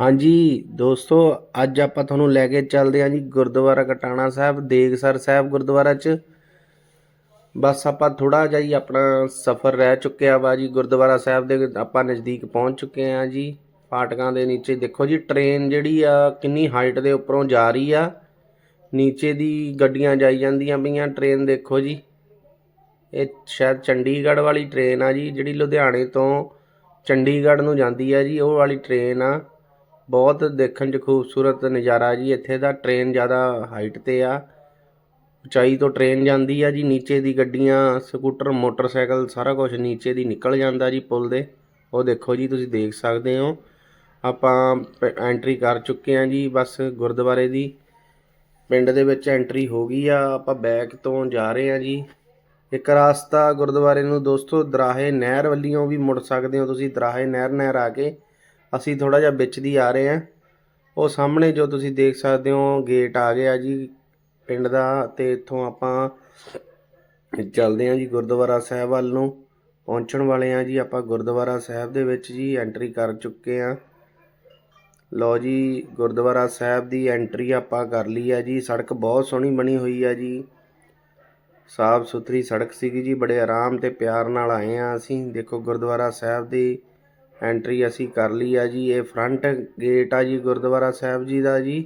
ਹਾਂਜੀ, ਦੋਸਤੋ, ਅੱਜ ਆਪਾਂ ਤੁਹਾਨੂੰ ਲੈ ਕੇ ਚੱਲਦੇ ਹਾਂ ਜੀ ਗੁਰਦੁਆਰਾ ਕਟਾਣਾ ਸਾਹਿਬ, ਦੇਗਸਰ ਸਾਹਿਬ ਗੁਰਦੁਆਰਾ 'ਚ। ਬਸ ਆਪਾਂ ਥੋੜਾ ਜਿਹਾ ਹੀ ਆਪਣਾ ਸਫ਼ਰ ਰਹਿ ਚੁੱਕਿਆ ਵਾ ਜੀ ਗੁਰਦੁਆਰਾ ਸਾਹਿਬ ਦੇ, ਆਪਾਂ ਨਜ਼ਦੀਕ ਪਹੁੰਚ ਚੁੱਕੇ ਹਾਂ ਜੀ। ਫਾਟਕਾਂ ਦੇ ਨੀਚੇ ਦੇਖੋ ਜੀ, ਟ੍ਰੇਨ ਜਿਹੜੀ ਆ ਕਿੰਨੀ ਹਾਈਟ ਦੇ ਉੱਪਰੋਂ ਜਾ ਰਹੀ ਆ। ਨੀਚੇ ਦੀ ਗੱਡੀਆਂ ਜਾਈ ਜਾਂਦੀਆਂ ਪਈਆਂ, ਟ੍ਰੇਨ ਦੇਖੋ ਜੀ। ਇਹ ਸ਼ਾਇਦ ਚੰਡੀਗੜ੍ਹ ਵਾਲੀ ਟ੍ਰੇਨ ਆ ਜੀ, ਜਿਹੜੀ ਲੁਧਿਆਣੇ ਤੋਂ ਚੰਡੀਗੜ੍ਹ ਨੂੰ ਜਾਂਦੀ ਆ ਜੀ, ਉਹ ਵਾਲੀ ਟ੍ਰੇਨ ਆ। ਬਹੁਤ ਦੇਖਣ 'ਚ ਖੂਬਸੂਰਤ ਨਜ਼ਾਰਾ ਜੀ। ਇੱਥੇ ਦਾ ਟ੍ਰੇਨ ਜ਼ਿਆਦਾ ਹਾਈਟ ਤੇ ਆ। ਉਚਾਈ ਤੋਂ ਟ੍ਰੇਨ ਜਾਂਦੀ ਆ ਜੀ। ਨੀਚੇ ਦੀ ਗੱਡੀਆਂ ਸਕੂਟਰ ਮੋਟਰਸਾਈਕਲ ਸਾਰਾ ਕੁਝ ਨੀਚੇ ਦੀ ਨਿਕਲ ਜਾਂਦਾ ਜੀ ਪੁਲ ਦੇ। ਉਹ ਦੇਖੋ ਜੀ, ਤੁਸੀਂ ਦੇਖ ਸਕਦੇ ਹੋ। ਆਪਾਂ ਐਂਟਰੀ ਕਰ ਚੁੱਕੇ ਆ ਜੀ ਬਸ ਗੁਰਦੁਆਰੇ ਦੀ। ਪਿੰਡ ਦੇ ਵਿੱਚ ਐਂਟਰੀ ਹੋ ਗਈ ਆ। ਆਪਾਂ ਬੈਕ ਤੋਂ ਜਾ ਰਹੇ ਆ ਜੀ। ਇੱਕ ਰਾਸਤਾ ਗੁਰਦੁਆਰੇ ਨੂੰ ਦੋਸਤੋ, ਦਰਾਹੇ ਨਹਿਰ ਵੱਲੋਂ ਵੀ ਮੁੜ ਸਕਦੇ ਹੋ ਤੁਸੀਂ। ਦਰਾਹੇ ਨਹਿਰ ਨਹਿਰ ਆ ਕੇ ਅਸੀਂ ਥੋੜਾ ਜਿਹਾ ਵਿੱਚ ਦੀ ਆ ਰਹੇ ਹਾਂ। ਉਹ ਸਾਹਮਣੇ ਜੋ ਤੁਸੀਂ ਦੇਖ ਸਕਦੇ ਹੋ ਗੇਟ ਆ ਗਿਆ ਜੀ ਪਿੰਡ ਦਾ ਤੇ ਇੱਥੋਂ ਆਪਾਂ ਚੱਲਦੇ ਹਾਂ ਜੀ ਗੁਰਦੁਆਰਾ ਸਾਹਿਬ ਵੱਲ ਨੂੰ। ਪਹੁੰਚਣ ਵਾਲੇ ਹਾਂ ਜੀ ਆਪਾਂ ਗੁਰਦੁਆਰਾ ਸਾਹਿਬ ਦੇ ਵਿੱਚ ਜੀ ਐਂਟਰੀ ਕਰ ਚੁੱਕੇ ਹਾਂ। ਲਓ ਜੀ, ਗੁਰਦੁਆਰਾ ਸਾਹਿਬ ਦੀ ਐਂਟਰੀ ਆਪਾਂ ਕਰ ਲਈ ਆ ਜੀ। ਸੜਕ ਬਹੁਤ ਸੋਹਣੀ ਬਣੀ ਹੋਈ ਆ ਜੀ। ਸਾਫ਼ ਸੁਥਰੀ ਸੜਕ ਸੀਗੀ ਜੀ, ਬੜੇ ਆਰਾਮ ਤੇ ਪਿਆਰ ਨਾਲ ਆਏ ਆ ਅਸੀਂ। ਦੇਖੋ ਗੁਰਦੁਆਰਾ ਸਾਹਿਬ ਦੀ ਐਂਟਰੀ ਅਸੀਂ ਕਰ ਲਈ ਆ ਜੀ, ਇਹ ਫਰੰਟ ਗੇਟ ਆ ਜੀ ਗੁਰਦੁਆਰਾ ਸਾਹਿਬ ਜੀ ਦਾ ਜੀ।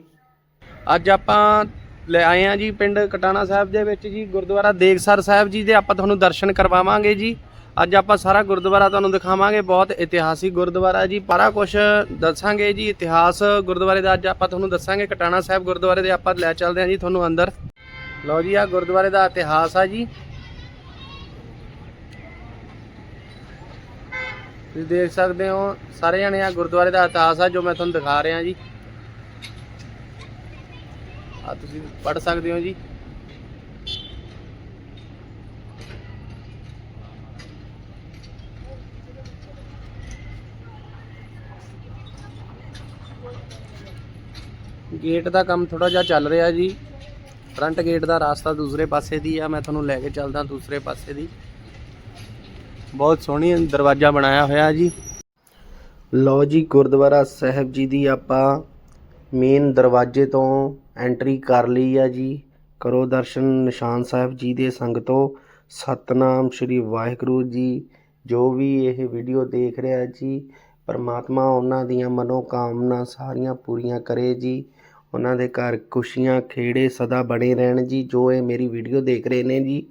ਅੱਜ ਆਪਾਂ ਲੈ ਆਏ ਆ ਜੀ ਪਿੰਡ ਕਟਾਣਾ ਸਾਹਿਬ ਦੇ ਵਿੱਚ ਜੀ, ਗੁਰਦੁਆਰਾ ਦੇਗਸਰ ਸਾਹਿਬ ਜੀ ਦੇ ਆਪਾਂ ਤੁਹਾਨੂੰ ਦਰਸ਼ਨ ਕਰਵਾਵਾਂਗੇ ਜੀ। ਅੱਜ ਆਪਾਂ ਸਾਰਾ ਗੁਰਦੁਆਰਾ ਤੁਹਾਨੂੰ ਦਿਖਾਵਾਂਗੇ, ਬਹੁਤ ਇਤਿਹਾਸਿਕ ਗੁਰਦੁਆਰਾ ਜੀ। ਸਾਰਾ ਕੁਝ ਦੱਸਾਂਗੇ ਜੀ, ਇਤਿਹਾਸ ਗੁਰਦੁਆਰੇ ਦਾ ਅੱਜ ਆਪਾਂ ਤੁਹਾਨੂੰ ਦੱਸਾਂਗੇ। ਕਟਾਣਾ ਸਾਹਿਬ ਗੁਰਦੁਆਰੇ ਦੇ ਆਪਾਂ ਲੈ ਚੱਲਦੇ ਹਾਂ ਜੀ ਤੁਹਾਨੂੰ ਅੰਦਰ। ਲਓ ਜੀ ਆ ਗੁਰਦੁਆਰੇ ਦਾ ਇਤਿਹਾਸ ਆ ਜੀ। ਤੁਸੀਂ ਦੇਖ ਸਕਦੇ ਹੋ, ਸਾਰੇ ਜਣੇ ਆ ਗੁਰਦੁਆਰੇ ਦਾ ਇਤਿਹਾਸ ਆ ਜੋ ਮੈਂ ਤੁਹਾਨੂੰ ਦਿਖਾ ਰਿਹਾ ਜੀ। ਆ ਤੁਸੀਂ ਪੜ੍ਹ ਸਕਦੇ ਹੋ ਜੀ। ਗੇਟ ਦਾ ਕੰਮ ਥੋੜਾ ਜਿਹਾ ਚੱਲ ਰਿਹਾ ਜੀ। ਫਰੰਟ ਗੇਟ ਦਾ ਰਾਸਤਾ ਦੂਸਰੇ ਪਾਸੇ ਦੀ ਆ, ਮੈਂ ਤੁਹਾਨੂੰ ਲੈ ਕੇ ਚੱਲਦਾ ਦੂਸਰੇ ਪਾਸੇ ਦੀ। ਬਹੁਤ ਸੋਹਣੀ ਦਰਵਾਜ਼ਾ ਬਣਾਇਆ ਹੋਇਆ ਜੀ। ਲਓ ਜੀ, ਗੁਰਦੁਆਰਾ ਸਾਹਿਬ ਜੀ ਦੀ ਆਪਾਂ ਮੇਨ ਦਰਵਾਜ਼ੇ ਤੋਂ ਐਂਟਰੀ ਕਰ ਲਈ ਆ ਜੀ। ਕਰੋ ਦਰਸ਼ਨ ਨਿਸ਼ਾਨ ਸਾਹਿਬ ਜੀ ਦੇ ਸੰਗਤੋਂ। ਸਤਨਾਮ ਸ੍ਰੀ ਵਾਹਿਗੁਰੂ ਜੀ, ਜੋ ਵੀ ਇਹ ਵੀਡੀਓ ਦੇਖ ਰਿਹਾ ਜੀ, ਪਰਮਾਤਮਾ ਉਹਨਾਂ ਦੀਆਂ ਮਨੋਕਾਮਨਾ ਸਾਰੀਆਂ ਪੂਰੀਆਂ ਕਰੇ ਜੀ। ਉਹਨਾਂ ਦੇ ਘਰ ਖੁਸ਼ੀਆਂ, ਖੇੜੇ ਸਦਾ ਬਣੇ ਰਹਿਣ ਜੀ, ਜੋ ਇਹ ਮੇਰੀ ਵੀਡੀਓ ਦੇਖ ਰਹੇ ਨੇ ਜੀ।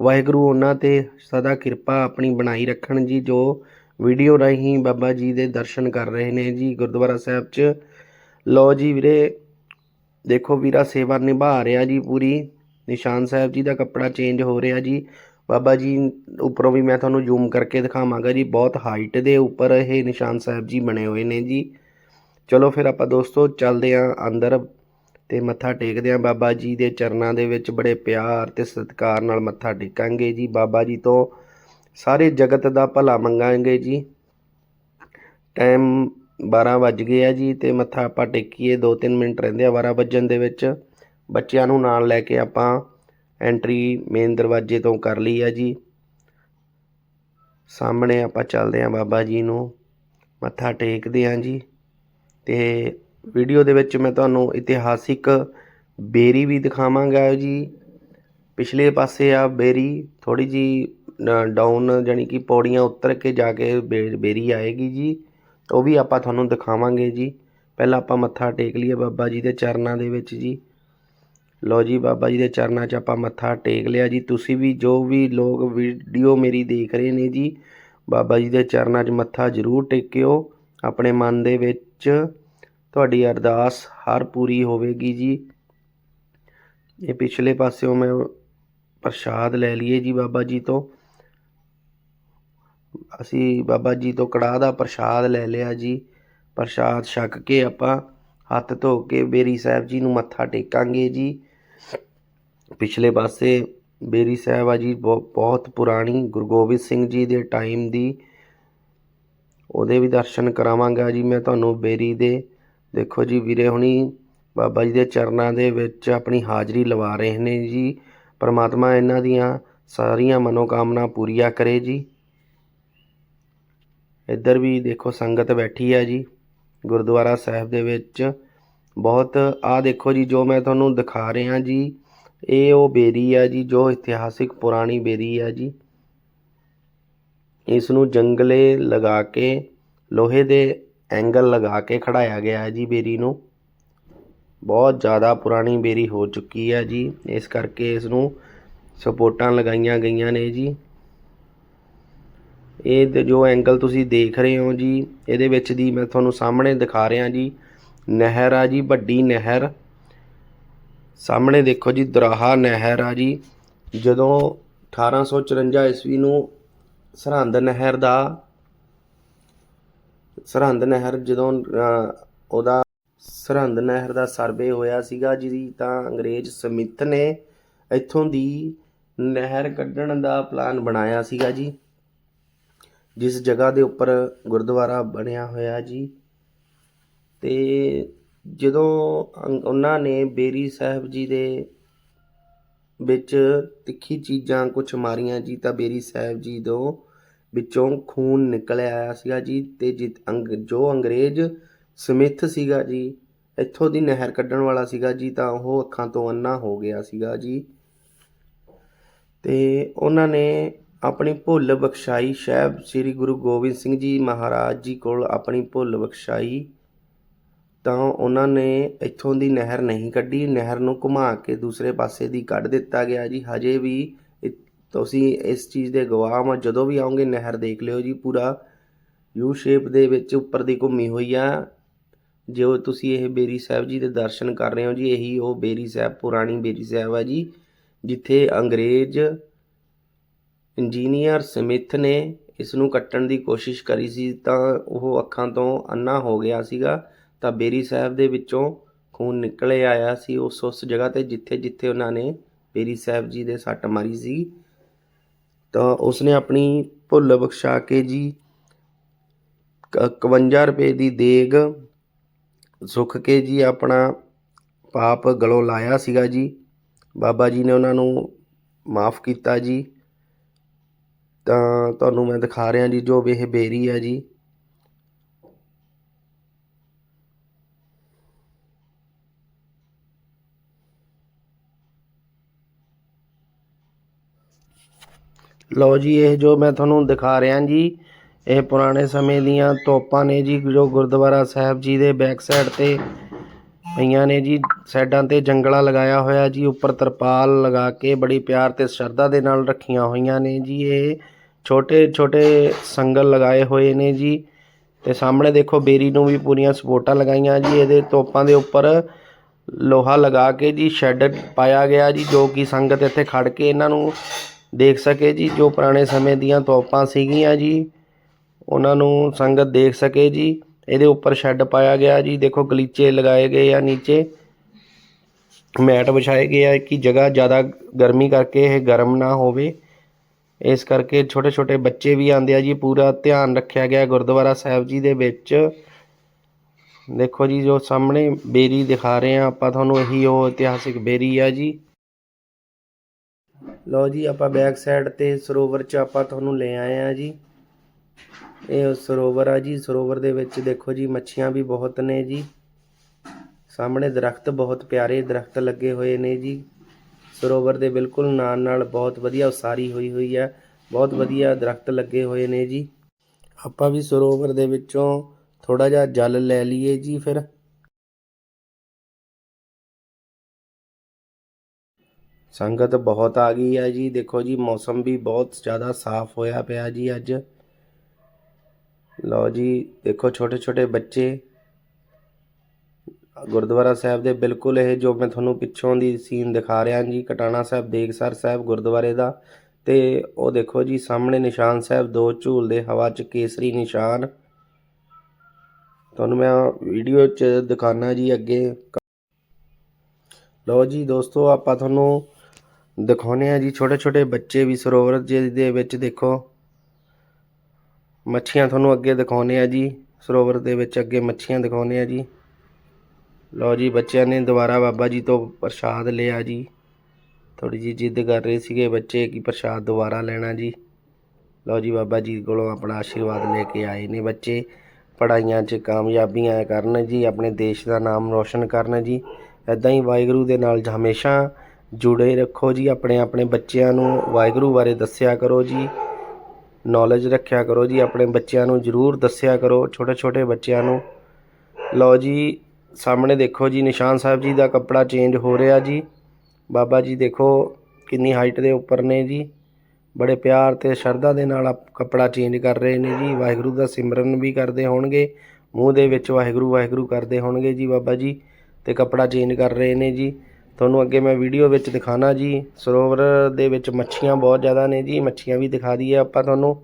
ਵਾਹਿਗੁਰੂ, ਉਹਨਾਂ ਤੇ ਸਦਾ ਕਿਰਪਾ ਆਪਣੀ ਬਣਾਈ ਰੱਖਣ ਜੀ, ਜੋ ਵੀਡੀਓ ਰਾਹੀਂ ਬਾਬਾ ਜੀ ਦੇ ਦਰਸ਼ਨ ਕਰ ਰਹੇ ਨੇ ਜੀ ਗੁਰਦੁਆਰਾ ਸਾਹਿਬ 'ਚ। ਲਓ ਜੀ ਵੀਰੇ, ਦੇਖੋ ਵੀਰਾ ਸੇਵਾ ਨਿਭਾ ਰਿਹਾ ਜੀ ਪੂਰੀ। ਨਿਸ਼ਾਨ ਸਾਹਿਬ ਜੀ ਦਾ ਕੱਪੜਾ ਚੇਂਜ ਹੋ ਰਿਹਾ ਜੀ। ਬਾਬਾ ਜੀ ਉੱਪਰੋਂ ਵੀ ਮੈਂ ਤੁਹਾਨੂੰ ਜ਼ੂਮ ਕਰਕੇ ਦਿਖਾਵਾਂਗਾ ਜੀ, ਬਹੁਤ ਹਾਈਟ ਦੇ ਉੱਪਰ ਇਹ ਨਿਸ਼ਾਨ ਸਾਹਿਬ ਜੀ ਬਣੇ ਹੋਏ ਨੇ ਜੀ। ਚਲੋ ਫਿਰ ਆਪਾਂ ਦੋਸਤੋ, ਚੱਲਦੇ ਆਂ ਅੰਦਰ ਤੇ ਮੱਥਾ ਟੇਕਦੇ ਆਂ ਬਾਬਾ ਜੀ ਦੇ ਚਰਨਾਂ ਦੇ ਵਿੱਚ ਬੜੇ ਪਿਆਰ ਤੇ ਸਤਿਕਾਰ ਨਾਲ ਮੱਥਾ ਟੇਕਾਂਗੇ ਜੀ। ਬਾਬਾ ਜੀ ਤੋਂ ਸਾਰੇ ਜਗਤ ਦਾ ਭਲਾ ਮੰਗਾਂਗੇ ਜੀ। ਟਾਈਮ 12 ਵੱਜ ਗਏ ਆ ਜੀ ਤੇ ਮੱਥਾ ਆਪਾਂ ਟੇਕੀਏ। 2-3 ਮਿੰਟ ਰਹਿੰਦੇ ਆ 12 ਵੱਜਣ ਦੇ ਵਿੱਚ। ਬੱਚਿਆਂ ਨੂੰ ਨਾਲ ਲੈ ਕੇ ਆਪਾਂ ਐਂਟਰੀ ਮੇਨ ਦਰਵਾਜ਼ੇ ਤੋਂ ਕਰ ਲਈ ਆ ਜੀ। ਸਾਹਮਣੇ ਆਪਾਂ ਚੱਲਦੇ ਆ ਬਾਬਾ ਜੀ ਨੂੰ। ਮੱਥਾ ਟੇਕਦੇ ਆ ਜੀ ਤੇ ਵੀਡੀਓ ਦੇ ਵਿੱਚ ਮੈਂ ਤੁਹਾਨੂੰ ਇਤਿਹਾਸਿਕ ਬੇਰੀ ਵੀ ਦਿਖਾਵਾਂਗਾ ਜੀ। ਪਿਛਲੇ ਪਾਸੇ ਆ ਬੇਰੀ ਥੋੜੀ ਜੀ ਡਾਊਨ ਜਾਨੀ ਕਿ ਪੌੜੀਆਂ ਉੱਤਰ ਕੇ ਜਾ ਕੇ ਬੇ- ਬੇਰੀ ਆਏਗੀ ਜੀ। ਉਹ ਵੀ ਆਪਾਂ ਤੁਹਾਨੂੰ ਦਿਖਾਵਾਂਗੇ ਜੀ। ਪਹਿਲਾਂ ਆਪਾਂ ਮੱਥਾ ਟੇਕ ਲਈਏ ਬਾਬਾ ਜੀ ਦੇ ਚਰਨਾਂ ਦੇ ਵਿੱਚ ਜੀ। ਲਓ ਜੀ, ਬਾਬਾ ਜੀ ਦੇ ਚਰਨਾਂ 'ਚ ਆਪਾਂ ਮੱਥਾ ਟੇਕ ਲਿਆ ਜੀ। ਤੁਸੀਂ ਵੀ, ਜੋ ਵੀ ਲੋਕ ਵੀਡੀਓ ਮੇਰੀ ਦੇਖ ਰਹੇ ਨੇ ਜੀ, ਬਾਬਾ ਜੀ ਦੇ ਚਰਨਾਂ 'ਚ ਮੱਥਾ ਜ਼ਰੂਰ ਟੇਕਿਓ। ਆਪਣੇ ਮਨ ਦੇ ਵਿੱਚ ਤੁਹਾਡੀ ਅਰਦਾਸ ਹਰ ਪੂਰੀ ਹੋਵੇਗੀ ਜੀ। ਇਹ ਪਿਛਲੇ ਪਾਸਿਓਂ ਮੈਂ ਪ੍ਰਸ਼ਾਦ ਲੈ ਲਈਏ ਜੀ ਬਾਬਾ ਜੀ ਤੋਂ। ਅਸੀਂ ਬਾਬਾ ਜੀ ਤੋਂ ਕੜਾਹ ਦਾ ਪ੍ਰਸ਼ਾਦ ਲੈ ਲਿਆ ਜੀ। ਪ੍ਰਸ਼ਾਦ ਛਕ ਕੇ ਆਪਾਂ ਹੱਥ ਧੋ ਕੇ ਬੇਰੀ ਸਾਹਿਬ ਜੀ ਨੂੰ ਮੱਥਾ ਟੇਕਾਂਗੇ ਜੀ। ਪਿਛਲੇ ਪਾਸੇ ਬੇਰੀ ਸਾਹਿਬ ਆ ਜੀ ਬਹੁ- ਬਹੁਤ ਪੁਰਾਣੀ ਗੁਰੂ ਗੋਬਿੰਦ ਸਿੰਘ ਜੀ ਦੇ ਟਾਈਮ ਦੀ ਉਹਦੇ ਵੀ ਦਰਸ਼ਨ ਕਰਾਵਾਂਗਾ ਜੀ ਮੈਂ ਤੁਹਾਨੂੰ ਬੇਰੀ ਦੇ। ਦੇਖੋ ਜੀ ਵੀਰੇ, ਹੁਣੀ ਬਾਬਾ ਜੀ ਦੇ ਚਰਨਾਂ ਦੇ ਵਿੱਚ ਆਪਣੀ ਹਾਜ਼ਰੀ ਲਵਾ ਰਹੇ ਨੇ ਜੀ। ਪਰਮਾਤਮਾ ਇਹਨਾਂ ਦੀਆਂ ਸਾਰੀਆਂ ਮਨੋਕਾਮਨਾ ਪੂਰੀਆਂ ਕਰੇ ਜੀ। ਇੱਧਰ ਵੀ ਦੇਖੋ ਸੰਗਤ ਬੈਠੀ ਆ ਜੀ। ਗੁਰਦੁਆਰਾ ਸਾਹਿਬ ਦੇ ਵਿੱਚ ਬਹੁਤ ਆ ਦੇਖੋ ਜੀ ਜੋ ਮੈਂ ਤੁਹਾਨੂੰ ਦਿਖਾ ਰਿਹਾ ਜੀ, ਇਹ ਉਹ ਬੇਰੀ ਆ ਜੀ ਜੋ ਇਤਿਹਾਸਿਕ ਪੁਰਾਣੀ ਬੇਰੀ ਆ ਜੀ। ਇਸ ਨੂੰ ਜੰਗਲੇ ਲਗਾ ਕੇ ਲੋਹੇ ਦੇ ਐਂਗਲ ਲਗਾ ਕੇ ਖੜਾਇਆ ਗਿਆ ਹੈ ਜੀ ਬੇਰੀ ਨੂੰ। ਬਹੁਤ ਜ਼ਿਆਦਾ ਪੁਰਾਣੀ ਬੇਰੀ ਹੋ ਚੁੱਕੀ ਹੈ ਜੀ। ਇਸ ਕਰਕੇ ਇਸ ਨੂੰ ਸਪੋਰਟਾਂ ਲਗਾਈਆਂ ਗਈਆਂ ਨੇ ਜੀ। ਇਹ ਜੋ ਐਂਗਲ ਤੁਸੀਂ ਦੇਖ ਰਹੇ ਹੋ ਜੀ, ਇਹਦੇ ਵਿੱਚ ਦੀ ਮੈਂ ਤੁਹਾਨੂੰ ਸਾਹਮਣੇ ਦਿਖਾ ਰਿਹਾ ਜੀ। ਨਹਿਰ ਆ ਜੀ, ਵੱਡੀ ਨਹਿਰ। ਸਾਹਮਣੇ ਦੇਖੋ ਜੀ, ਦਰਾਹਾ ਨਹਿਰ ਆ ਜੀ। ਜਦੋਂ 1854 ਈਸਵੀ ਨੂੰ ਸਰਹੰਦ ਨਹਿਰ ਦਾ ਸਰਹੰਦ ਨਹਿਰ ਜਦੋਂ ਉਹਦਾ ਸਰਹੰਦ ਨਹਿਰ ਦਾ ਸਰਵੇ ਹੋਇਆ ਸੀਗਾ ਜਿਹਦੀ ਤਾਂ ਅੰਗਰੇਜ਼ ਸਮਿਥ ਨੇ ਇੱਥੋਂ ਦੀ ਨਹਿਰ ਕੱਢਣ ਦਾ ਪਲਾਨ ਬਣਾਇਆ ਸੀਗਾ ਜੀ। ਜਿਸ ਜਗ੍ਹਾ ਦੇ ਉੱਪਰ ਗੁਰਦੁਆਰਾ ਬਣਿਆ ਹੋਇਆ ਜੀ। ਤੇ ਜਦੋਂ ਅੰ- ਉਹਨਾਂ ਨੇ ਬੇਰੀ ਸਾਹਿਬ ਜੀ ਦੇ ਵਿੱਚ ਤਿੱਖੀ ਚੀਜ਼ਾਂ ਕੁਝ ਮਾਰੀਆਂ ਜੀ ਤਾਂ ਬੇਰੀ ਸਾਹਿਬ ਜੀ ਤੋਂ ਵਿੱਚੋਂ ਖੂਨ ਨਿਕਲ ਆਇਆ ਸੀਗਾ ਜੀ ਤੇ ਜਿ- ਅੰਗ, ਜੋ ਅੰਗਰੇਜ਼ ਸਮਿਥ ਸੀਗਾ ਜੀ, ਇੱਥੋਂ ਦੀ ਨਹਿਰ ਕੱਢਣ ਵਾਲਾ ਸੀਗਾ ਜੀ, ਤਾਂ ਉਹ ਅੱਖਾਂ ਤੋਂ ਅੰਨਾ ਹੋ ਗਿਆ ਸੀਗਾ ਜੀ। ਤੇ ਉਹਨਾਂ ਨੇ ਆਪਣੀ ਭੁੱਲ ਬਖਸ਼ਾਈ ਸ਼ਹਿਬ ਸ੍ਰੀ ਗੁਰੂ ਗੋਬਿੰਦ ਸਿੰਘ ਜੀ ਮਹਾਰਾਜ ਜੀ ਕੋਲ ਆਪਣੀ ਭੁੱਲ ਬਖਸ਼ਾਈ, ਤਾਂ ਉਹਨਾਂ ਨੇ ਇੱਥੋਂ ਦੀ ਨਹਿਰ ਨਹੀਂ ਕੱਢੀ, ਨਹਿਰ ਨੂੰ ਘੁਮਾ ਕੇ ਦੂਸਰੇ ਪਾਸੇ ਦੀ ਕੱਢ ਦਿੱਤਾ ਗਿਆ ਜੀ। ਹਜੇ ਵੀ ਤੁਸੀਂ ਇਸ ਚੀਜ਼ ਦੇ ਗਵਾਹ ਹੋ ਜਦੋਂ ਵੀ ਆਉਂਗੇ ਨਹਿਰ ਦੇਖ ਲਿਓ ਜੀ, ਪੂਰਾ ਯੂ ਸ਼ੇਪ ਦੇ ਵਿੱਚ ਉੱਪਰ ਦੀ ਘੁੰਮੀ ਹੋਈ ਆ। ਜੋ ਤੁਸੀਂ ਇਹ ਬੇਰੀ ਸਾਹਿਬ ਜੀ ਦੇ ਦਰਸ਼ਨ ਕਰ ਰਹੇ ਹੋ ਜੀ, ਇਹੀ ਉਹ ਬੇਰੀ ਸਾਹਿਬ, ਪੁਰਾਣੀ ਬੇਰੀ ਸਾਹਿਬ ਆ ਜੀ, ਜਿੱਥੇ ਅੰਗਰੇਜ਼ ਇੰਜੀਨੀਅਰ ਸਮਿਥ ਨੇ ਇਸ ਨੂੰ ਕੱਟਣ ਦੀ ਕੋਸ਼ਿਸ਼ ਕਰੀ ਸੀ, ਤਾਂ ਉਹ ਅੱਖਾਂ ਤੋਂ ਅੰਨਾ ਹੋ ਗਿਆ ਸੀਗਾ। ਤਾਂ ਬੇਰੀ ਸਾਹਿਬ ਦੇ ਵਿੱਚੋਂ ਖੂਨ ਨਿਕਲੇ ਆਇਆ ਸੀ ਉਸ ਉਸ ਜਗ੍ਹਾ ਤੇ ਜਿੱਥੇ ਜਿੱਥੇ ਉਹਨਾਂ ਨੇ ਬੇਰੀ ਸਾਹਿਬ ਜੀ ਦੇ ਸੱਟ ਮਾਰੀ ਸੀ। ਤਾਂ ਉਸਨੇ ਆਪਣੀ ਭੁੱਲ ਬਖਸ਼ਾ ਕੇ ਜੀ, ਕ- 51 ਰੁਪਏ ਦੀ ਦੇਗ ਸੁੱਖ ਕੇ ਜੀ ਆਪਣਾ ਪਾਪ ਗਲੋਂ ਲਾਇਆ ਸੀਗਾ ਜੀ। ਬਾਬਾ ਜੀ ਨੇ ਉਹਨਾਂ ਨੂੰ ਮਾਫ ਕੀਤਾ ਜੀ। ਤਾਂ ਤੁਹਾਨੂੰ ਮੈਂ ਦਿਖਾ ਰਿਹਾ ਜੀ ਜੋ ਵੀ ਇਹ ਬੇਰੀ ਹੈ ਜੀ। ਲਓ ਜੀ, ਇਹ ਜੋ ਮੈਂ ਤੁਹਾਨੂੰ ਦਿਖਾ ਰਿਹਾ ਜੀ, ਇਹ ਪੁਰਾਣੇ ਸਮੇਂ ਦੀਆਂ ਤੋਪਾਂ ਨੇ ਜੀ, ਜੋ ਗੁਰਦੁਆਰਾ ਸਾਹਿਬ ਜੀ ਦੇ ਬੈਕ ਸਾਈਡ ਤੇ ਪਈਆਂ ਨੇ ਜੀ, ਸਾਈਡਾਂ ਤੇ ਜੰਗਲਾ ਲਗਾਇਆ ਹੋਇਆ ਜੀ, ਉੱਪਰ ਤਰਪਾਲ ਲਗਾ ਕੇ ਬੜੀ ਪਿਆਰ ਤੇ ਸ਼ਰਧਾ ਦੇ ਨਾਲ ਰੱਖੀਆਂ ਹੋਈਆਂ ਨੇ ਜੀ, ਇਹ ਛੋਟੇ ਛੋਟੇ ਸੰਗਲ ਲਗਾਏ ਹੋਏ ਨੇ ਜੀ, ਤੇ ਸਾਹਮਣੇ ਦੇਖੋ ਬੇਰੀ ਨੂੰ ਵੀ ਪੂਰੀਆਂ ਸਪੋਰਟਾਂ ਲਗਾਈਆਂ ਜੀ, ਇਹਦੇ ਤੋਪਾਂ ਦੇ ਉੱਪਰ ਲੋਹਾ ਲਗਾ ਕੇ ਜੀ ਸ਼ੈੱਡ ਪਾਇਆ ਗਿਆ ਜੀ, ਜੋ ਕਿ ਸੰਗਤ ਇੱਥੇ ਖੜ ਕੇ ਇਹਨਾਂ ਨੂੰ ਦੇਖ ਸਕੇ ਜੀ, ਜੋ ਪੁਰਾਣੇ ਸਮੇਂ ਦੀਆਂ ਤੋਪਾਂ ਸੀਗੀਆਂ ਜੀ, ਉਹਨਾਂ ਨੂੰ ਸੰਗਤ ਦੇਖ ਸਕੇ ਜੀ, ਇਹਦੇ ਉੱਪਰ ਸ਼ੈੱਡ ਪਾਇਆ ਗਿਆ ਜੀ, ਦੇਖੋ ਗਲੀਚੇ ਲਗਾਏ ਗਏ ਆ ਨੀਚੇ, ਮੈਟ ਵਿਛਾਏ ਗਏ ਆ ਕਿ ਜਗ੍ਹਾ ਜ਼ਿਆਦਾ ਗਰਮੀ ਕਰਕੇ ਇਹ ਗਰਮ ਨਾ ਹੋਵੇ। ਇਸ ਕਰਕੇ ਛੋਟੇ ਛੋਟੇ ਬੱਚੇ ਵੀ ਆਉਂਦੇ ਆ ਜੀ, ਪੂਰਾ ਧਿਆਨ ਰੱਖਿਆ ਗਿਆ ਗੁਰਦੁਆਰਾ ਸਾਹਿਬ ਜੀ ਦੇ ਵਿੱਚ। ਦੇਖੋ ਜੀ, ਜੋ ਸਾਹਮਣੇ ਬੇਰੀ ਦਿਖਾ ਰਹੇ ਆ, ਆਪਾਂ ਤੁਹਾਨੂੰ ਇਹੀ ਉਹ ਇਤਿਹਾਸਿਕ ਬੇਰੀ ਆ ਜੀ। ਲਓ ਜੀ, ਆਪਾਂ ਬੈਕ ਸਾਈਡ ਤੇ ਸਰੋਵਰ 'ਚ ਆਪਾਂ ਤੁਹਾਨੂੰ ਲੈ ਆਏ ਆ ਜੀ। ਇਹ ਸਰੋਵਰ ਆ ਜੀ, ਸਰੋਵਰ ਦੇ ਵਿੱਚ ਦੇਖੋ ਜੀ, ਮੱਛੀਆਂ ਵੀ ਬਹੁਤ ਨੇ ਜੀ। ਸਾਹਮਣੇ ਦਰਖਤ ਬਹੁਤ ਪਿਆਰੇ ਦਰਖਤ ਲੱਗੇ ਹੋਏ ਨੇ ਜੀ। ਸਰੋਵਰ ਦੇ ਬਿਲਕੁਲ ਨਾਲ ਨਾਲ ਬਹੁਤ ਵਧੀਆ ਉਸਾਰੀ ਹੋਈ ਹੋਈ ਹੈ। ਬਹੁਤ ਵਧੀਆ ਦਰਖਤ ਲੱਗੇ ਹੋਏ ਨੇ ਜੀ। ਆਪਾਂ ਵੀ ਸਰੋਵਰ ਦੇ ਵਿੱਚੋਂ ਥੋੜਾ ਜਿਹਾ ਜਲ ਲੈ ਲਈਏ ਜੀ ਫਿਰ। ਸੰਗਤ ਬਹੁਤ ਆ ਗਈ ਹੈ ਜੀ। ਦੇਖੋ ਜੀ, ਮੌਸਮ ਵੀ ਬਹੁਤ ਜ਼ਿਆਦਾ ਸਾਫ਼ ਹੋਇਆ ਪਿਆ ਜੀ ਅੱਜ। ਲਓ ਜੀ, ਦੇਖੋ ਛੋਟੇ ਛੋਟੇ ਬੱਚੇ। ਗੁਰਦੁਆਰਾ ਸਾਹਿਬ ਦੇ ਬਿਲਕੁਲ ਇਹ ਜੋ ਮੈਂ ਤੁਹਾਨੂੰ ਪਿੱਛੋਂ ਦੀ ਸੀਨ ਦਿਖਾ ਰਿਹਾ ਜੀ, ਕਟਾਣਾ ਸਾਹਿਬ, ਦੇਗਸਰ ਸਾਹਿਬ ਗੁਰਦੁਆਰੇ ਦਾ। ਤੇ ਉਹ ਦੇਖੋ ਜੀ, ਸਾਹਮਣੇ ਨਿਸ਼ਾਨ ਸਾਹਿਬ, ਦੋ ਝੂਲਦੇ ਹਵਾ 'ਚ ਕੇਸਰੀ ਨਿਸ਼ਾਨ। ਤੁਹਾਨੂੰ ਮੈਂ ਵੀਡੀਓ 'ਚ ਦਿਖਾਣਾ ਜੀ ਅੱਗੇ। ਲਓ ਜੀ, ਦੋਸਤੋ, ਆਪਾਂ ਤੁਹਾਨੂੰ ਦਿਖਾਉਂਦੇ ਆ ਜੀ। ਛੋਟੇ ਛੋਟੇ ਬੱਚੇ ਵੀ ਸਰੋਵਰ ਜੀ ਦੇ ਵਿੱਚ ਦੇਖੋ। ਮੱਛੀਆਂ ਤੁਹਾਨੂੰ ਅੱਗੇ ਦਿਖਾਉਂਦੇ ਆ ਜੀ। ਸਰੋਵਰ ਦੇ ਵਿੱਚ ਅੱਗੇ ਮੱਛੀਆਂ ਦਿਖਾਉਂਦੇ ਆ ਜੀ। ਲਓ ਜੀ, ਬੱਚਿਆਂ ਨੇ ਦੁਬਾਰਾ ਬਾਬਾ ਜੀ ਤੋਂ ਪ੍ਰਸ਼ਾਦ ਲਿਆ ਜੀ। ਥੋੜੀ ਜੀ ਜਿੱਦ ਕਰ ਰਹੇ ਸੀਗੇ ਬੱਚੇ ਕਿ ਪ੍ਰਸ਼ਾਦ ਦੁਬਾਰਾ ਲੈਣਾ ਜੀ। ਲਓ ਜੀ, ਬਾਬਾ ਜੀ ਕੋਲੋਂ ਆਪਣਾ ਆਸ਼ੀਰਵਾਦ ਲੈ ਕੇ ਆਏ ਨੇ ਬੱਚੇ। ਪੜਾਈਆਂ 'ਚ ਕਾਮਯਾਬੀਆਂ ਕਰਨ ਜੀ, ਆਪਣੇ ਦੇਸ਼ ਦਾ ਨਾਮ ਰੋਸ਼ਨ ਕਰਨ ਜੀ। ਐਦਾਂ ਹੀ ਵਾਹਿਗੁਰੂ ਦੇ ਨਾਲ ਹਮੇਸ਼ਾ ਜੁੜੇ ਰੱਖੋ ਜੀ, ਆਪਣੇ ਆਪਣੇ ਬੱਚਿਆਂ ਨੂੰ ਵਾਹਿਗੁਰੂ ਬਾਰੇ ਦੱਸਿਆ ਕਰੋ ਜੀ। ਨੌਲੇਜ ਰੱਖਿਆ ਕਰੋ ਜੀ, ਆਪਣੇ ਬੱਚਿਆਂ ਨੂੰ ਜ਼ਰੂਰ ਦੱਸਿਆ ਕਰੋ, ਛੋਟੇ ਛੋਟੇ ਬੱਚਿਆਂ ਨੂੰ। ਲਓ ਜੀ, ਸਾਹਮਣੇ ਦੇਖੋ ਜੀ, ਨਿਸ਼ਾਨ ਸਾਹਿਬ ਜੀ ਦਾ ਕੱਪੜਾ ਚੇਂਜ ਹੋ ਰਿਹਾ ਜੀ। ਬਾਬਾ ਜੀ ਦੇਖੋ ਕਿੰਨੀ ਹਾਈਟ ਦੇ ਉੱਪਰ ਨੇ ਜੀ। ਬੜੇ ਪਿਆਰ ਤੇ ਸ਼ਰਧਾ ਦੇ ਨਾਲ ਆਪ- ਕੱਪੜਾ ਚੇਂਜ ਕਰ ਰਹੇ ਨੇ ਜੀ। ਵਾਹਿਗੁਰੂ ਦਾ ਸਿਮਰਨ ਵੀ ਕਰਦੇ ਹੋਣਗੇ, ਮੂੰਹ ਦੇ ਵਿੱਚ ਵਾਹਿਗੁਰੂ ਵਾਹਿਗੁਰੂ ਕਰਦੇ ਹੋਣਗੇ ਜੀ ਬਾਬਾ ਜੀ, ਤੇ ਕੱਪੜਾ ਚੇਂਜ ਕਰ ਰਹੇ ਨੇ ਜੀ। ਤੁਹਾਨੂੰ ਅੱਗੇ ਮੈਂ ਵੀਡੀਓ ਵਿੱਚ ਦਿਖਾਣਾ ਜੀ। ਸਰੋਵਰ ਦੇ ਵਿੱਚ ਮੱਛੀਆਂ ਬਹੁਤ ਜ਼ਿਆਦਾ ਨੇ ਜੀ। ਮੱਛੀਆਂ ਵੀ ਦਿਖਾ ਦਈਏ ਆਪਾਂ ਤੁਹਾਨੂੰ।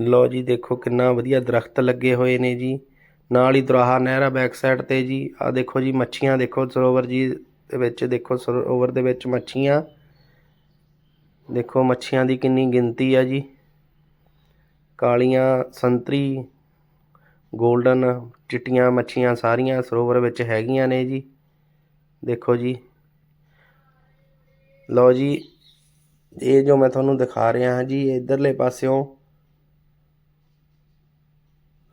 ਲਓ ਜੀ, ਦੇਖੋ ਕਿੰਨਾ ਵਧੀਆ ਦਰਖਤ ਲੱਗੇ ਹੋਏ ਨੇ ਜੀ। ਨਾਲ ਹੀ ਦੁਰਾਹਾ ਨਹਿਰ ਆ ਬੈਕ ਸਾਈਡ ਤੇ ਜੀ। ਆ ਦੇਖੋ ਜੀ, ਮੱਛੀਆਂ ਦੇਖੋ ਸਰੋਵਰ ਜੀ ਦੇ ਵਿੱਚ। ਦੇਖੋ ਸਰੋਵਰ ਦੇ ਵਿੱਚ ਮੱਛੀਆਂ। ਦੇਖੋ ਮੱਛੀਆਂ ਦੀ ਕਿੰਨੀ ਗਿਣਤੀ ਆ ਜੀ। ਕਾਲੀਆਂ, ਸੰਤਰੀ, ਗੋਲਡਨ, ਚਿੱਟੀਆਂ ਮੱਛੀਆਂ ਸਾਰੀਆਂ ਸਰੋਵਰ ਵਿੱਚ ਹੈਗੀਆਂ ਨੇ ਜੀ। ਦੇਖੋ ਜੀ। ਲਓ ਜੀ, ਇਹ ਜੋ ਮੈਂ ਤੁਹਾਨੂੰ ਦਿਖਾ ਰਿਹਾ ਹਾਂ ਜੀ ਇਧਰਲੇ ਪਾਸਿਓਂ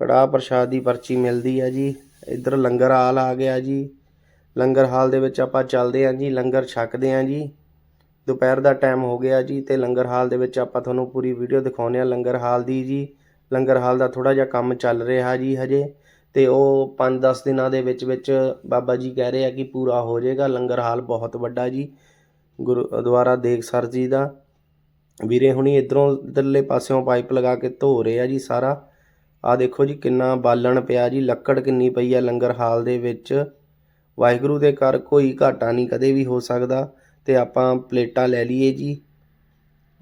ਕੜਾਹ ਪ੍ਰਸ਼ਾਦ ਦੀ ਪਰਚੀ ਮਿਲਦੀ ਹੈ ਜੀ। ਇੱਧਰ ਲੰਗਰ ਹਾਲ ਆ ਗਿਆ ਜੀ। ਲੰਗਰ ਹਾਲ ਦੇ ਵਿੱਚ ਆਪਾਂ ਚੱਲਦੇ ਹਾਂ ਜੀ, ਲੰਗਰ ਛਕਦੇ ਹਾਂ ਜੀ। ਦੁਪਹਿਰ ਦਾ ਟਾਈਮ ਹੋ ਗਿਆ ਜੀ ਤੇ ਲੰਗਰ ਹਾਲ ਦੇ ਵਿੱਚ ਆਪਾਂ ਤੁਹਾਨੂੰ ਪੂਰੀ ਵੀਡੀਓ ਦਿਖਾਉਂਦੇ ਹਾਂ ਲੰਗਰ ਹਾਲ ਦੀ ਜੀ। ਲੰਗਰ ਹਾਲ ਦਾ ਥੋੜਾ ਜਿਹਾ ਕੰਮ ਚੱਲ ਰਿਹਾ ਜੀ ਹਜੇ। ਅਤੇ ਉਹ ਪੰਜ ਦਸ ਦਿਨਾਂ ਦੇ ਵਿੱਚ ਵਿੱਚ ਬਾਬਾ ਜੀ ਕਹਿ ਰਹੇ ਆ ਕਿ ਪੂਰਾ ਹੋ ਜਾਏਗਾ। ਲੰਗਰ ਹਾਲ ਬਹੁਤ ਵੱਡਾ ਜੀ। ਗੁਰਦੁਆਰਾ ਦੇਖਸਰ ਜੀ ਦਾ। ਵੀਰੇ ਹੁਣੀ ਇਧਰੋਂ ਇਧਰਲੇ ਪਾਸਿਓਂ ਪਾਈਪ ਲਗਾ ਕੇ ਧੋ ਰਹੇ ਆ ਜੀ ਸਾਰਾ। ਆ ਦੇਖੋ ਜੀ ਕਿੰਨਾ ਬਾਲਣ ਪਿਆ ਜੀ। ਲੱਕੜ ਕਿੰਨੀ ਪਈ ਆ ਲੰਗਰ ਹਾਲ ਦੇ ਵਿੱਚ। ਵਾਹਿਗੁਰੂ ਦੇ ਘਰ ਕੋਈ ਘਾਟਾ ਨਹੀਂ ਕਦੇ ਵੀ ਹੋ ਸਕਦਾ ਤੇ ਆਪਾਂ ਪਲੇਟਾਂ ਲੈ ਲਈਏ ਜੀ।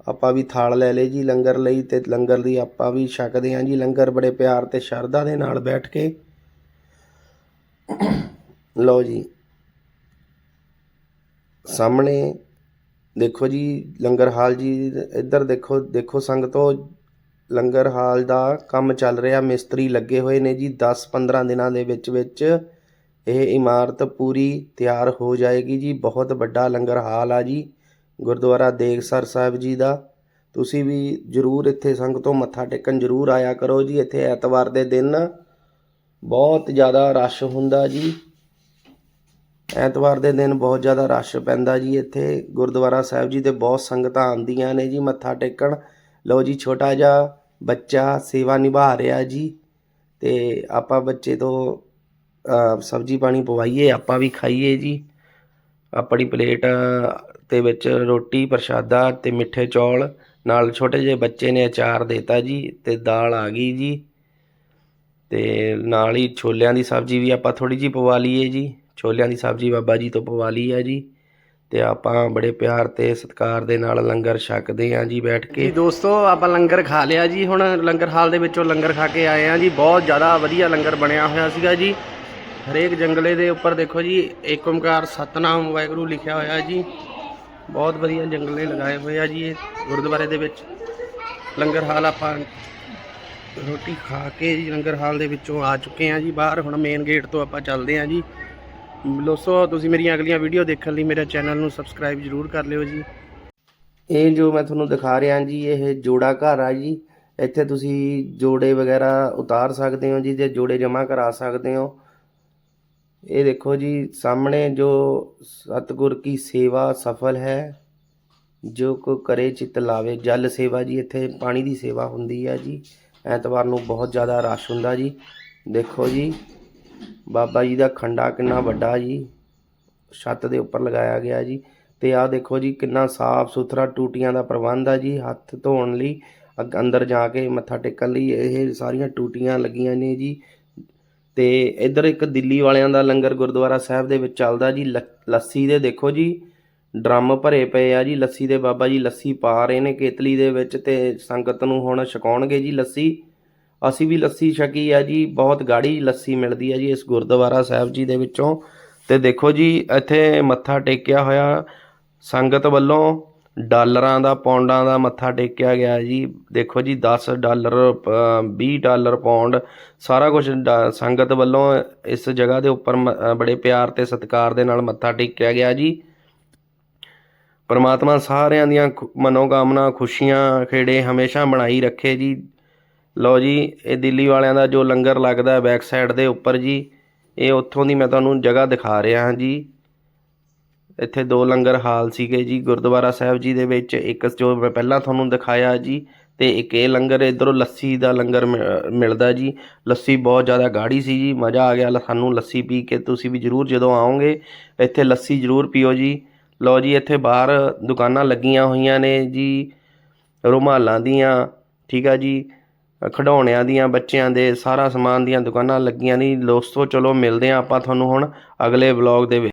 ਆਪਾਂ ਵੀ ਥਾਲ ਲੈ ਲਏ ਜੀ ਲੰਗਰ ਲਈ ਤੇ ਲੰਗਰ ਦੀ ਆਪਾਂ ਵੀ ਛਕਦੇ ਹਾਂ ਜੀ। ਲੰਗਰ ਬੜੇ ਪਿਆਰ ਤੇ ਸ਼ਰਧਾ ਦੇ ਨਾਲ ਬੈਠ ਕੇ। ਲਓ ਜੀ। ਸਾਹਮਣੇ ਦੇਖੋ ਜੀ, ਲੰਗਰ ਹਾਲ ਜੀ, ਇੱਧਰ ਦੇਖੋ ਦੇਖੋ ਸੰਗਤੋ, ਲੰਗਰ ਹਾਲ ਦਾ ਕੰਮ ਚੱਲ ਰਿਹਾ। ਮਿਸਤਰੀ ਲੱਗੇ ਹੋਏ ਨੇ ਜੀ 10-15 ਦਿਨਾਂ ਦੇ ਵਿੱਚ ਵਿੱਚ ਇਹ ਇਮਾਰਤ ਪੂਰੀ ਤਿਆਰ ਹੋ ਜਾਏਗੀ ਜੀ। ਬਹੁਤ ਵੱਡਾ ਲੰਗਰ ਹਾਲ ਆ ਜੀ, ਗੁਰਦੁਆਰਾ ਦੇਗਸਰ ਸਾਹਿਬ ਜੀ ਦਾ। ਤੁਸੀਂ ਵੀ ਜਰੂਰ ਇੱਥੇ ਸੰਗਤੋਂ ਮੱਥਾ ਟੇਕਣ ਜਰੂਰ ਆਇਆ ਕਰੋ ਜੀ। ਇੱਥੇ ਐਤਵਾਰ ਦੇ ਦਿਨ ਬਹੁਤ ਜ਼ਿਆਦਾ ਰਸ਼ ਹੁੰਦਾ ਜੀ। ਐਤਵਾਰ ਦੇ ਦਿਨ ਬਹੁਤ ਜ਼ਿਆਦਾ ਰਸ਼ ਪੈਂਦਾ ਜੀ ਇੱਥੇ। ਗੁਰਦੁਆਰਾ ਸਾਹਿਬ ਜੀ ਦੇ ਬਹੁਤ ਸੰਗਤਾਂ ਆਉਂਦੀਆਂ ਨੇ ਜੀ, ਮੱਥਾ ਟੇਕਣ। ਲਓ ਜੀ, ਛੋਟਾ ਜਿਹਾ ਬੱਚਾ ਸੇਵਾ ਨਿਭਾ ਰਿਹਾ ਜੀ ਤੇ ਆਪਾਂ ਬੱਚੇ ਤੋਂ ਸਬਜ਼ੀ ਪਾਣੀ ਪਵਾਈਏ, ਆਪਾਂ ਵੀ ਖਾਈਏ ਜੀ। ਆਪਣੀ ਪਲੇਟ ਤੇ ਵਿੱਚ ਰੋਟੀ, ਪ੍ਰਸ਼ਾਦਾ ਤੇ ਮਿੱਠੇ ਚੌਲ। ਨਾਲ ਛੋਟੇ ਜਿਹੇ ਬੱਚੇ ਨੇ ਅਚਾਰ ਦੇਤਾ ਜੀ ਤੇ ਦਾਲ ਆ ਗਈ ਜੀ। ਤੇ ਨਾਲ ਹੀ ਛੋਲਿਆਂ ਦੀ ਸਬਜ਼ੀ ਵੀ ਆਪਾਂ ਥੋੜੀ ਜੀ ਪਵਾ ਲਈਏ ਜੀ। ਛੋਲਿਆਂ ਦੀ ਸਬਜ਼ੀ ਬਾਬਾ ਜੀ ਤੋਂ ਪਵਾ ਲਈ ਹੈ ਜੀ। ਤੇ ਆਪਾਂ ਬੜੇ ਪਿਆਰ ਤੇ ਸਤਿਕਾਰ ਦੇ ਨਾਲ ਲੰਗਰ ਛਕਦੇ ਆਂ ਜੀ ਬੈਠ ਕੇ। ਦੋਸਤੋ, ਆਪਾਂ ਲੰਗਰ ਖਾ ਲਿਆ ਜੀ। ਹੁਣ ਲੰਗਰ ਹਾਲ ਦੇ ਵਿੱਚੋਂ ਲੰਗਰ ਖਾ ਕੇ ਆਏ ਆਂ ਜੀ। ਬਹੁਤ ਜ਼ਿਆਦਾ ਵਧੀਆ ਲੰਗਰ ਬਣਿਆ ਹੋਇਆ ਸੀਗਾ ਜੀ। ਹਰੇਕ ਜੰਗਲੇ ਦੇ ਉੱਪਰ ਦੇਖੋ ਜੀ, ਏਕ ਓਮਕਾਰ ਸਤਨਾਮ ਵਾਹਿਗੁਰੂ ਲਿਖਿਆ ਹੋਇਆ ਜੀ। ਬਹੁਤ ਵਧੀਆ ਜੰਗਲੇ ਲਗਾਏ ਹੋਏ ਆ ਜੀ ਇਹ ਗੁਰਦੁਆਰੇ ਦੇ ਵਿੱਚ। ਲੰਗਰ ਹਾਲ ਆਪਾਂ ਰੋਟੀ ਖਾ ਕੇ ਜੀ ਲੰਗਰ ਹਾਲ ਦੇ ਵਿੱਚੋਂ ਆ ਚੁੱਕੇ ਆ ਜੀ ਬਾਹਰ। ਹੁਣ ਮੇਨ ਗੇਟ ਤੋਂ ਆਪਾਂ ਚੱਲਦੇ ਆ ਜੀ। ਦੋਸਤੋ ਤੁਸੀਂ ਮੇਰੀਆਂ ਅਗਲੀਆਂ ਵੀਡੀਓ ਦੇਖਣ ਲਈ ਮੇਰੇ ਚੈਨਲ ਨੂੰ ਸਬਸਕ੍ਰਾਈਬ ਜ਼ਰੂਰ ਕਰ ਲਿਓ ਜੀ। ਇਹ ਜੋ ਮੈਂ ਤੁਹਾਨੂੰ ਦਿਖਾ ਰਿਹਾ ਜੀ, ਇਹ ਜੋੜਾ ਘਰ ਆ ਜੀ। ਇੱਥੇ ਤੁਸੀਂ ਜੋੜੇ ਵਗੈਰਾ ਉਤਾਰ ਸਕਦੇ ਹੋ ਜੀ ਤੇ ਜੋੜੇ ਜਮ੍ਹਾਂ ਕਰਾ ਸਕਦੇ ਹੋ। ਇਹ ਦੇਖੋ ਜੀ, ਸਾਹਮਣੇ ਜੋ ਸਤਿਗੁਰ ਕੀ ਸੇਵਾ ਸਫਲ ਹੈ, ਜੋ ਕੋ ਕਰੇ ਚਿਤ ਲਾਵੇ। ਜਲ ਸੇਵਾ ਜੀ, ਇੱਥੇ ਪਾਣੀ ਦੀ ਸੇਵਾ ਹੁੰਦੀ ਆ ਜੀ। ਐਤਵਾਰ ਨੂੰ ਬਹੁਤ ਜ਼ਿਆਦਾ ਰਸ਼ ਹੁੰਦਾ ਜੀ। ਦੇਖੋ ਜੀ, ਬਾਬਾ ਜੀ ਦਾ ਖੰਡਾ ਕਿੰਨਾ ਵੱਡਾ ਜੀ। ਛੱਤ ਦੇ ਉੱਪਰ ਲਗਾਇਆ ਗਿਆ ਜੀ। ਤੇ ਆਹ ਦੇਖੋ ਜੀ, ਕਿੰਨਾ ਸਾਫ਼ ਸੁਥਰਾ ਟੂਟੀਆਂ ਦਾ ਪ੍ਰਬੰਧ ਆ ਜੀ। ਹੱਥ ਧੋਣ ਲਈ ਅੱਗ- ਅੰਦਰ ਜਾ ਕੇ ਮੱਥਾ ਟੇਕਣ ਲਈ ਇਹ ਸਾਰੀਆਂ ਟੂਟੀਆਂ ਲੱਗੀਆਂ ਨੇ ਜੀ। ਤੇ ਇੱਧਰ ਇੱਕ ਦਿੱਲੀ ਵਾਲਿਆਂ ਦਾ ਲੰਗਰ ਗੁਰਦੁਆਰਾ ਸਾਹਿਬ ਦੇ ਵਿੱਚ ਚੱਲਦਾ ਜੀ। ਲ- ਲੱਸੀ ਦੇ ਦੇਖੋ ਜੀ। ਡਰਮ ਭਰੇ ਪਏ ਆ ਜੀ ਲੱਸੀ ਦੇ ਬਾਬਾ ਜੀ ਲੱਸੀ ਪਾ ਰਹੇ ਨੇ ਕੇਤਲੀ ਦੇ ਵਿੱਚ ਤੇ ਸੰਗਤ ਨੂੰ ਹੁਣ ਛਕਾਉਣਗੇ ਜੀ ਲੱਸੀ। ਅਸੀਂ ਵੀ ਲੱਸੀ ਛਕੀ ਆ ਜੀ ਬਹੁਤ ਗਾੜੀ ਲੱਸੀ ਮਿਲਦੀ ਆ ਜੀ ਇਸ ਗੁਰਦੁਆਰਾ ਸਾਹਿਬ ਜੀ ਦੇ ਵਿੱਚੋਂ। ਤੇ ਦੇਖੋ ਜੀ ਇੱਥੇ ਮੱਥਾ ਟੇਕਿਆ ਹੋਇਆ ਸੰਗਤ ਵੱਲੋਂ ਡਾਲਰਾਂ ਦਾ ਪੌਂਡਾਂ ਦਾ ਮੱਥਾ ਟੇਕਿਆ ਗਿਆ ਜੀ। ਦੇਖੋ ਜੀ 10 ਡਾਲਰ ਅ, 20 ਡਾਲਰ ਪੌਂਡ ਸਾਰਾ ਕੁਝ ਸੰਗਤ ਵੱਲੋਂ ਇਸ ਜਗ੍ਹਾ ਦੇ ਉੱਪਰ ਮ- ਬੜੇ ਪਿਆਰ ਤੇ ਸਤਿਕਾਰ ਦੇ ਨਾਲ ਮੱਥਾ ਟੇਕਿਆ ਗਿਆ ਜੀ। ਪਰਮਾਤਮਾ ਸਾਰਿਆਂ ਦੀਆਂ ਖੁ- ਮਨੋਕਾਮਨਾ, ਖੁਸ਼ੀਆਂ, ਖੇੜੇ ਹਮੇਸ਼ਾ ਬਣਾਈ ਰੱਖੇ ਜੀ। ਲਓ ਜੀ, ਇਹ ਦਿੱਲੀ ਵਾਲਿਆਂ ਦਾ ਜੋ ਲੰਗਰ ਲੱਗਦਾ ਬੈਕ ਸਾਈਡ ਦੇ ਉੱਪਰ ਜੀ, ਇਹ ਉੱਥੋਂ ਦੀ ਮੈਂ ਤੁਹਾਨੂੰ ਜਗ੍ਹਾ ਦਿਖਾ ਰਿਹਾ ਹਾਂ ਜੀ। ਇੱਥੇ ਦੋ ਲੰਗਰ ਹਾਲ ਸੀਗੇ ਜੀ, ਗੁਰਦੁਆਰਾ ਸਾਹਿਬ ਜੀ ਦੇ ਵਿੱਚ, ਇੱਕ ਜੋ ਮੈਂ ਪਹਿਲਾਂ ਤੁਹਾਨੂੰ ਦਿਖਾਇਆ ਜੀ ਤੇ ਇੱਕ ਇਹ ਲੰਗਰ ਇਧਰੋਂ ਲੱਸੀ ਦਾ ਲੰਗਰ ਮਿ- ਮਿਲਦਾ ਜੀ। ਲੱਸੀ ਬਹੁਤ ਜ਼ਿਆਦਾ ਗਾੜੀ ਸੀ ਜੀ, ਮਜ਼ਾ ਆ ਗਿਆ ਲ- ਸਾਨੂੰ ਲੱਸੀ ਪੀ ਕੇ, ਤੁਸੀਂ ਵੀ ਜਰੂਰ ਜਦੋਂ ਆਓਗੇ, ਇੱਥੇ ਲੱਸੀ ਜਰੂਰ ਪੀਓ ਜੀ। ਲਓ ਜੀ, ਇੱਥੇ ਬਾਹਰ ਦੁਕਾਨਾਂ ਲੱਗੀਆਂ ਹੋਈਆਂ ਨੇ ਜੀ, ਰੁਮਾਲਾਂ ਦੀਆਂ, ਠੀਕ ਆ ਜੀ, ਖਿਡੌਣਿਆਂ ਦੀਆਂ, ਬੱਚਿਆਂ ਦੇ ਸਾਰਾ ਸਮਾਨ ਦੀਆਂ ਦੁਕਾਨਾਂ ਲੱਗੀਆਂ ਨੇ ਦੋਸਤੋ, ਚਲੋ ਮਿਲਦੇ ਹਾਂ ਆਪਾਂ ਤੁਹਾਨੂੰ ਹੁਣ ਅਗਲੇ ਵਲੌਗ ਦੇ ਵਿੱਚ।